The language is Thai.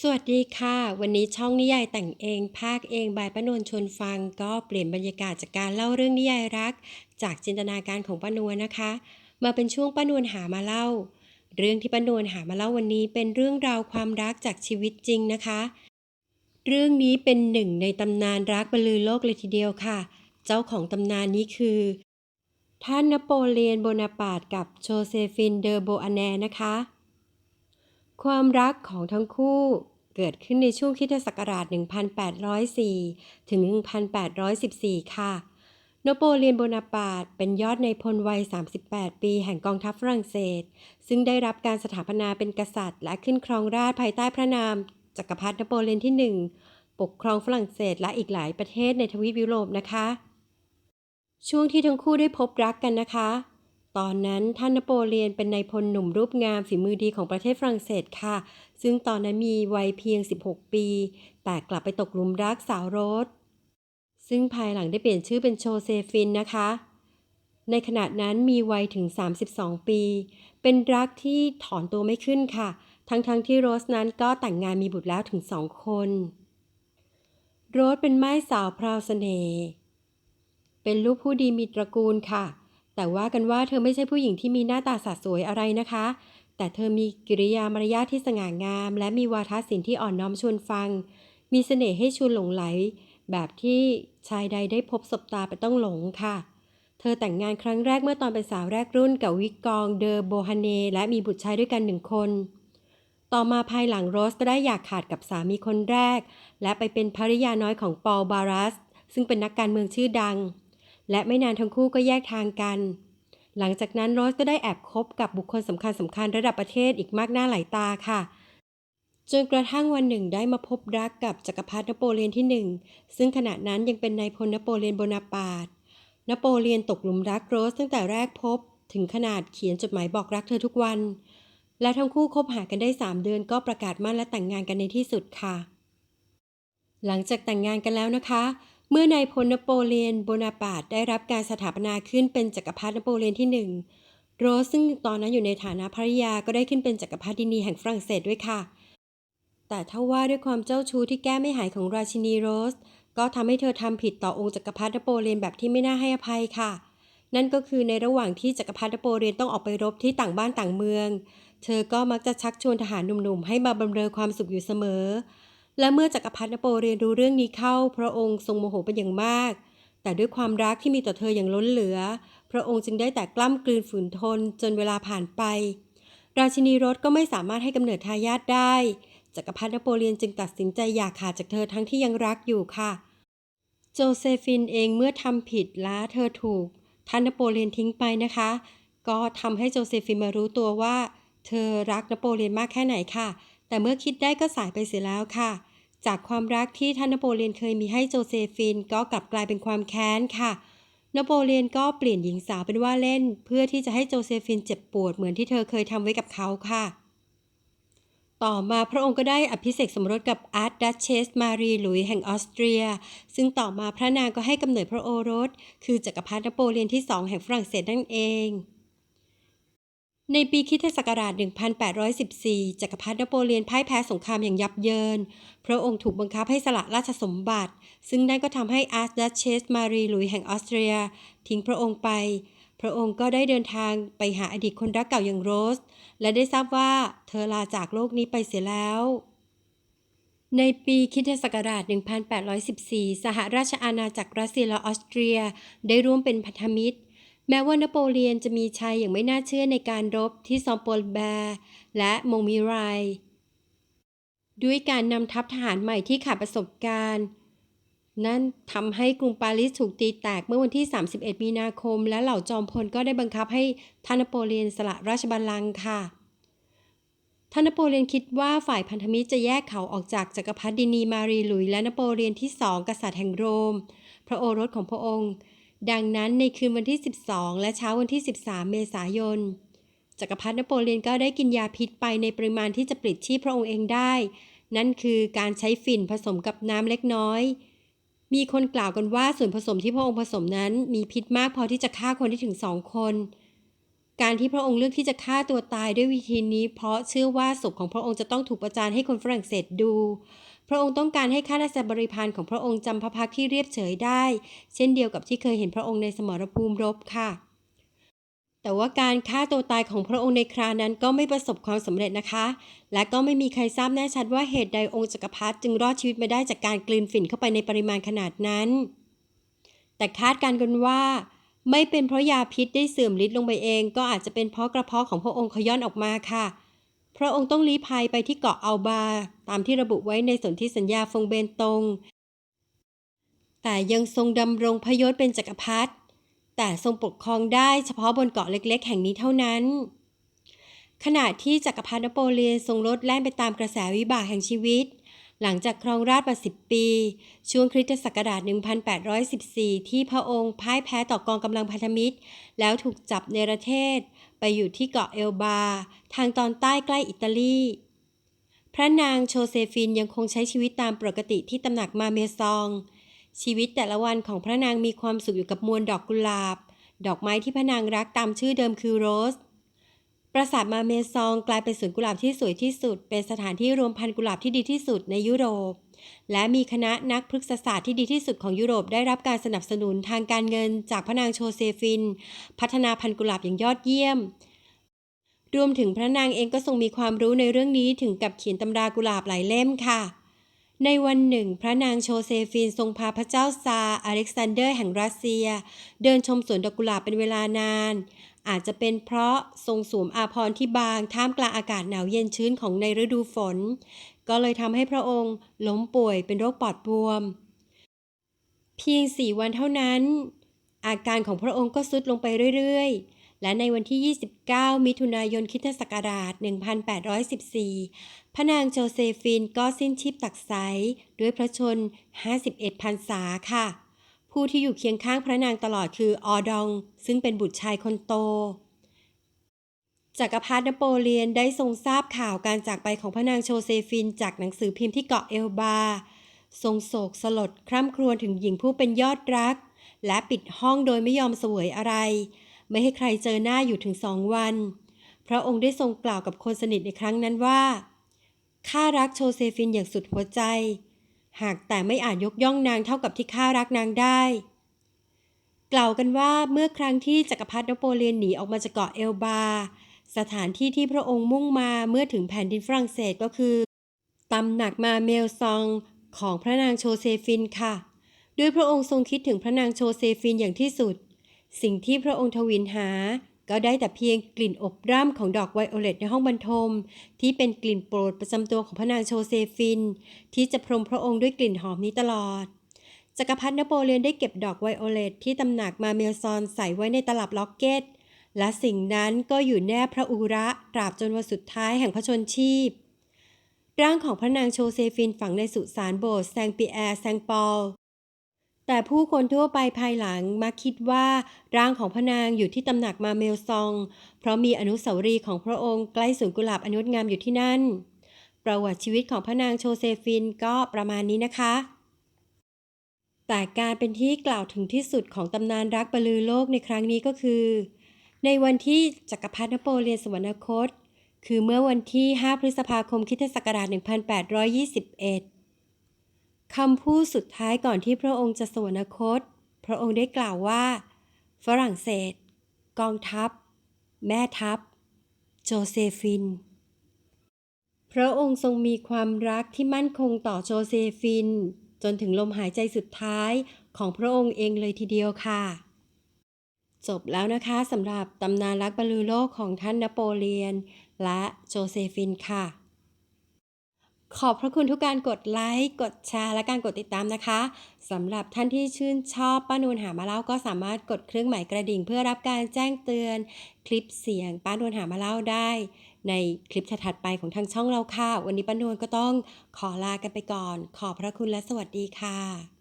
สวัสดีค่ะ วันนี้ช่องนิยายแต่งเอง ภาคเองบายป้านวลชวนฟัง ก็เปลี่ยนบรรยากาศจากการเล่าเรื่องนิยายรัก จากจินตนาการของป้านวลนะคะ มาเป็นช่วงป้านวลหามาเล่า เรื่องที่ป้านวลหามาเล่าวันนี้เป็นเรื่องราวความรักจากชีวิตจริงนะคะ เรื่องนี้เป็นหนึ่งในตำนานรักบรรลือโลกเลยทีเดียวค่ะ เจ้าของตำนานนี้คือ ท่านนโปเลียนโบนาปาร์ตกับโชเซฟินเดอโบอาแนนะคะ ความรักของทั้งคู่เกิดขึ้นในช่วงคริสตศักราช 1804 ถึง 1814 ค่ะนโปเลียนโบนาปาร์ตเป็นยอดในพลวัย 38 ปีแห่งกองทัพฝรั่งเศส ซึ่งได้รับการสถาปนาเป็นกษัตริย์ และขึ้นครองราชภายใต้พระนาม จักรพรรดินโปเลียนที่ 1 ปกครองฝรั่งเศสและอีกหลายประเทศในทวีปยุโรปนะคะ ช่วงที่ทั้งคู่ได้พบรักกันนะคะ ตอนนั้นท่านนโปเลียนเป็นนายพลหนุ่มรูปงามฝีมือดีของประเทศฝรั่งเศสค่ะ ซึ่งตอนนั้นมีวัยเพียง 16 ปี แต่กลับไปตกหลุมรักสาวโรส ซึ่งภายหลังได้เปลี่ยนชื่อเป็นโชเซฟินนะคะ ในขณะนั้นมีวัยถึง 32 ปี เป็นรักที่ถอนตัวไม่ขึ้นค่ะ ทั้งๆทที่โรสนั้นก็แต่งงานมีบุตรแล้วถึงสองคน โรสเป็นไม้สาวพราวเสน่ห์ เป็นลูกผู้ดีมีตระกูลค่ะ แต่ว่ากันว่าเธอไม่ใช่ผู้หญิงที่มีหน้าตาสะสวยอะไรนะคะ แต่เธอมีกิริยามารยาทที่สง่างาม และมีวาทศิลป์ที่อ่อนน้อมชวนฟัง มีเสน่ห์ให้ชวนหลงไหล แบบที่ชายใดได้พบสบตาไปต้องหลงค่ะ เธอแต่งงานครั้งแรกเมื่อตอนเป็นสาวแรกรุ่นกับวิกกองเดอโบฮาเนและมีบุตรชายด้วยกันหนึ่งคน ต่อมาภายหลังโรสก็ได้อยากขาดกับสามีคนแรก และไปเป็นภริยาน้อยของปอลบารัส ซึ่งเป็นนักการเมืองชื่อดัง และไม่นานทั้งคู่ก็แยกทางกัน หลังจากนั้นโรสก็ได้แอบคบกับบุคคลสำคัญสำคัญระดับประเทศอีกมากหน้าหลายตาค่ะ จนกระทั่งวันหนึ่งได้มาพบรักกับจักรพรรดินโปเลียนที่หนึ่งซึ่งขณะนั้นยังเป็นนายพลนโปเลียนโบนาปาร์ตนโปเลียนตกหลุมรักโรสตั้งแต่แรกพบ ถึงขนาดเขียนจดหมายบอกรักเธอทุกวัน และทั้งคู่คบหากันได้ 3 เดือนก็ประกาศมั่นและแต่งงานกันในที่สุดค่ะ หลังจากแต่งงานกันแล้วนะคะ เมื่อนายพลนโปเลียนโบนาปาร์ตได้รับการสถาปนาขึ้นเป็นจักรพรรดินโปเลียนที่หนึ่งโรสซึ่งตอนนั้นอยู่ในฐานะภริยาก็ได้ขึ้นเป็นจักรพรรดินีแห่งฝรั่งเศสด้วยค่ะ แต่ถ้าว่าด้วยความเจ้าชู้ที่แก้ไม่หายของราชินีโรส ก็ทำให้เธอทำผิดต่อองค์จักรพรรดินโปเลียนแบบที่ไม่น่าให้อภัยค่ะ นั่นก็คือในระหว่างที่จักรพรรดินโปเลียนต้องออกไปรบที่ต่างบ้านต่างเมือง เธอก็มักจะชักชวนทหารหนุ่มๆให้มาบำเรอความสุขอยู่เสมอ และเมื่อจักรพรรดินโปเลียนรู้เรื่องนี้เข้า พระองค์ทรงโมโหเป็นอย่างมาก แต่ด้วยความรักที่มีต่อเธออย่างล้นเหลือ พระองค์จึงได้แต่กล้ำกลืนฝืนทนจนเวลาผ่านไป ราชินีรสก็ไม่สามารถให้กำเนิดทายาทได้ จักรพรรดินโปเลียนจึงตัดสินใจอยากขาดจากเธอทั้งที่ยังรักอยู่ค่ะ โจเซฟินเองเมื่อทำผิดและเธอถูกท่านนโปเลียนทิ้งไปนะคะ ก็ทำให้โจเซฟินมารู้ตัวว่า เธอรักนโปเลียนมากแค่ไหนค่ะ แต่เมื่อคิดได้ก็สายไปเสียแล้วค่ะ จากความรักที่ท่านนโปเลียนเคยมีให้โจเซฟินก็กลับกลายเป็นความแค้นค่ะ นโปเลียนก็เปลี่ยนหญิงสาวเป็นว่าเล่น เพื่อที่จะให้โจเซฟินเจ็บปวดเหมือนที่เธอเคยทำไว้กับเขาค่ะ ต่อมาพระองค์ก็ได้อภิเษกสมรสกับอาร์ตดัชเชสมารีหลุยแห่งออสเตรีย ซึ่งต่อมาพระนางก็ให้กำเนิดพระโอรส คือจักรพรรดินโปเลียนที่สองแห่งฝรั่งเศสนั่นเอง ในปีคริสตศักราช 1814 จักรพรรดินโปเลียนพ่ายแพ้สงครามอย่างยับเยิน พระองค์ถูกบังคับให้สละราชสมบัติ ซึ่งนั่นก็ทำให้อาร์ตดัชเชสมารีหลุยแห่งออสเตรีย ทิ้งพระองค์ไป พระองค์ก็ได้เดินทางไปหาอดีตคนรักเก่าอย่างโรส และได้ทราบว่าเธอลาจากโลกนี้ไปเสียแล้ว ในปีคริสตศักราช 1814 สหราชอาณาจักรรัสเซียและออสเตรีย ได้ร่วมเป็นพันธมิตร แม้ว่านโปเลียนจะมีชัยอย่างไม่น่าเชื่อในการรบที่ซอมโปลแบร์และมงมิไรด้วยการนำทัพทหารใหม่ที่ขาดประสบการณ์ นั่นทำให้กรุงปารีสถูกตีแตกเมื่อวันที่ 31 มีนาคม และเหล่าจอมพลก็ได้บังคับให้ท่านนโปเลียนสละราชบัลลังก์ค่ะท่านนโปเลียนคิดว่าฝ่ายพันธมิตรจะแยกเขาออกจากจักรพรรดินีมารีหลุยและนโปเลียนที่สองกษัตริย์แห่งโรม พระโอรสของพระองค์ ดังนั้นในคืนวันที่ 12 และเช้าวันที่ 13 เมษายน จักรพรรดินโปเลียนก็ได้กินยาพิษไปในปริมาณที่จะปลิดชีพพระองค์เองได้ นั่นคือการใช้ฝิ่นผสมกับน้ำเล็กน้อย มีคนกล่าวกันว่าส่วนผสมที่พระองค์ผสมนั้น มีพิษมากพอที่จะฆ่าคนได้ถึงสองคน การที่พระองค์เลือกที่จะฆ่าตัวตายด้วยวิธีนี้ เพราะเชื่อว่าศพของพระองค์จะต้องถูกประจานให้คนฝรั่งเศสดู พระองค์ต้องการให้ข้าราชบริพารของพระองค์จำพระพักที่เรียบเฉยได้ เช่นเดียวกับที่เคยเห็นพระองค์ในสมรภูมิรบค่ะ แต่ว่าการฆ่าตัวตายของพระองค์ในครานั้นก็ไม่ประสบความสำเร็จนะคะ และก็ไม่มีใครทราบแน่ชัดว่าเหตุใดองค์จักรพรรดิจึงรอดชีวิตมาได้จากการกลืนฝิ่นเข้าไปในปริมาณขนาดนั้น แต่คาดการณ์กันว่าไม่เป็นเพราะยาพิษได้เสื่อมฤทธิ์ลงไปเอง ก็อาจจะเป็นเพราะกระเพาะของพระองค์ขย้อนออกมาค่ะ พระองค์ต้องลี้ภัยไปที่เกาะอัลบา ตามที่ระบุไว้ในสนธิสัญญาฟงเบนตง แต่ยังทรงดำรงพยศเป็นจักรพรรดิแต่ทรงปกครองได้เฉพาะบนเกาะเล็ก ๆ แห่งนี้เท่านั้น ขณะที่จักรพรรดินโปเลียนทรงลดแล่นไปตามกระแสวิบากแห่งชีวิต หลังจากครองราชมาสิบปี ช่วงคริสตศักราช 1814 ที่พระองค์พ่ายแพ้ต่อกองกำลังพันธมิตร แล้วถูกจับในประเทศ ไปอยู่ที่เกาะเอลบา ทางตอนใต้ใกล้อิตาลี พระนางโชเซฟินยังคงใช้ชีวิตตามปกติที่ตำหนักมาเมซอง ชีวิตแต่ละวันของพระนางมีความสุขอยู่กับมวลดอกกุหลาบ ดอกไม้ที่พระนางรักตามชื่อเดิมคือโรส ปราสาทมาเมซองกลายเป็นสวนกุหลาบที่สวยที่สุด เป็นสถานที่รวมพันธุ์กุหลาบที่ดีที่สุดในยุโรป และมีคณะนักพฤกษศาสตร์ที่ดีที่สุดของยุโรปได้รับการสนับสนุนทางการเงินจากพระนางโชเซฟิน พัฒนาพันธุ์กุหลาบอย่างยอดเยี่ยม รวมถึงพระนางเองก็ทรงมีความรู้ในเรื่องนี้ถึงกับเขียนตำรากุหลาบหลายเล่มค่ะในวันหนึ่ง พระนางโชเซฟินทรงพาพระเจ้าซาอเล็กซานเดอร์แห่งรัสเซีย เดินชมสวนดอกกุหลาบเป็นเวลานาน อาจจะเป็นเพราะทรงสวมอาภรณ์ที่บางท่ามกลางอากาศหนาวเย็นชื้นของในฤดูฝน ก็เลยทำให้พระองค์ล้มป่วยเป็นโรคปอดบวม เพียงสี่วันเท่านั้น อาการของพระองค์ก็ทรุดลงไปเรื่อยๆ และในวันที่ 29 มิถุนายนคริสตศักราช 1814 พระนางโจเซฟินก็สิ้นชีพตักไสด้วยพระชน 51พรรษาค่ะ ผู้ที่อยู่เคียงข้างพระนางตลอดคือออดอง ซึ่งเป็นบุตรชายคนโต จักรพรรดินโปเลียนได้ทรงทราบข่าวการจากไปของพระนางโชเซฟินจากหนังสือพิมพ์ที่เกาะเอลบา ทรงโศกสลดคร่ำครวญถึงหญิงผู้เป็นยอดรัก และปิดห้องโดยไม่ยอมเสวยอะไร ไม่ให้ใครเจอหน้าอยู่ถึงสองวัน พระองค์ได้ทรงกล่าวกับคนสนิทในครั้งนั้นว่า ข้ารักโชเซฟินอย่างสุดหัวใจ หากแต่ไม่อาจยกย่องนางเท่ากับที่ข้ารักนางได้กล่าวกันว่าเมื่อครั้งที่จักรพรรดินโปเลียนหนีออกมาจากเกาะเอลบา สถานที่ที่พระองค์มุ่งมาเมื่อถึงแผ่นดินฝรั่งเศสก็คือตำหนักมาเมลซองของพระนางโชเซฟินค่ะ ด้วยพระองค์ทรงคิดถึงพระนางโชเซฟินอย่างที่สุด สิ่งที่พระองค์ทวินหา ก็ได้แต่เพียงกลิ่นอบร่ำของดอกไวโอเลตในห้องบรรทม ที่เป็นกลิ่นโปรดประจำตัวของพระนางโชเซฟิน ที่จะพรมพระองค์ด้วยกลิ่นหอมนี้ตลอดจักรพรรดินโปเลียนได้เก็บดอกไวโอเลตที่ตำหนักมาเมลซอนใส่ไว้ในตลับล็อกเก็ต และสิ่งนั้นก็อยู่แนบพระอุระตราบจนวันสุดท้ายแห่งพระชนชีพ ร่างของพระนางโชเซฟินฝังในสุสานโบสถ์แซงปีแอร์แซงปอลแต่ผู้คนทั่วไปภายหลังมักคิดว่าร่างของพระนางอยู่ที่ตำหนักมาเมลซอง เพราะมีอนุสาวรีย์ของพระองค์ใกล้สวนกุหลาบอนนุงามอยู่ที่นั่น ประวัติชีวิตของพระนางโชเซฟินก็ประมาณนี้นะคะ แต่การเป็นที่กล่าวถึงที่สุดของตำนานรักบรรลือโลกในครั้งนี้ก็คือ ในวันที่จักรพรรดินโปเลียนสวรรคต คือเมื่อวันที่ 5 พฤษภาคมคิศักราช 1821 คำพูดสุดท้ายก่อนที่พระองค์จะสวรรคต พระองค์ได้กล่าวว่า ฝรั่งเศส กองทัพ แม่ทัพ โจเซฟิน พระองค์ทรงมีความรักที่มั่นคงต่อโจเซฟิน จนถึงลมหายใจสุดท้ายของพระองค์เองเลยทีเดียวค่ะ จบแล้วนะคะสำหรับตำนานรักบรรลือโลกของท่านนโปเลียน และโจเซฟินค่ะ ขอบพระคุณทุกการกดไลค์ กดแชร์และการกดติดตามนะคะสำหรับท่านที่ชื่นชอบป้านวลหามาเล่าก็สามารถกดเครื่องหมายกระดิ่ง เพื่อรับการแจ้งเตือนคลิปเสียงป้านวลหามาเล่าได้ ในคลิปถัดไปของทางช่องเราค่ะ วันนี้ป้านวลก็ต้องขอลากันไปก่อน ขอบพระคุณและสวัสดีค่ะ